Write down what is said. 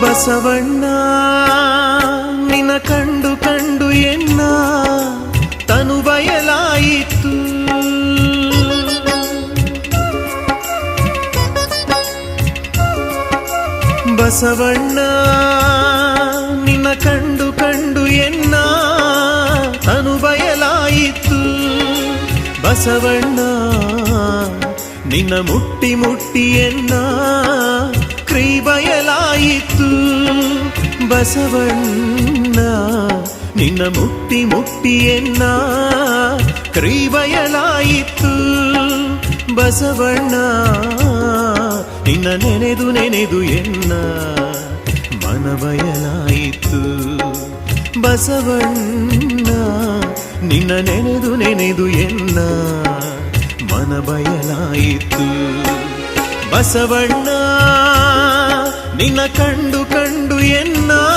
ಬಸವಣ್ಣ ನಿನ ಕಂಡು ಕಂಡು ಎನ್ನ ತನು ಬಯಲಾಯಿತು. ಬಸವಣ್ಣ, ನಿನ್ನ ಕಂಡು ಕಂಡು ಎನ್ನ ತನು ಬಯಲಾಯಿತು. ಬಸವಣ್ಣ, ನಿನ್ನ ಮುಟ್ಟಿ ಮುಟ್ಟಿ ಬಯಲಾಯಿತು ಬಸವಣ್ಣ. ನಿನ್ನ ಮುಟ್ಟಿ ಮುಟ್ಟಿ ಎನ್ನ ಕ್ರೀ ಬಯಲಾಯಿತು ಬಸವಣ್ಣ. ನಿನ್ನ ನೆನೆದು ನೆನೆದು ಎನ್ನ ಮನ ಬಯಲಾಯಿತು ಬಸವಣ್ಣ. ನಿನ್ನ ನೆನೆದು ನೆನೆದು ಎನ್ನ ಮನಬಯಲಾಯಿತು ಬಸವಣ್ಣ. ನಿನ್ನ ಕಂಡು ಕಂಡು ಎನ್ನ ಅನು ಬಯ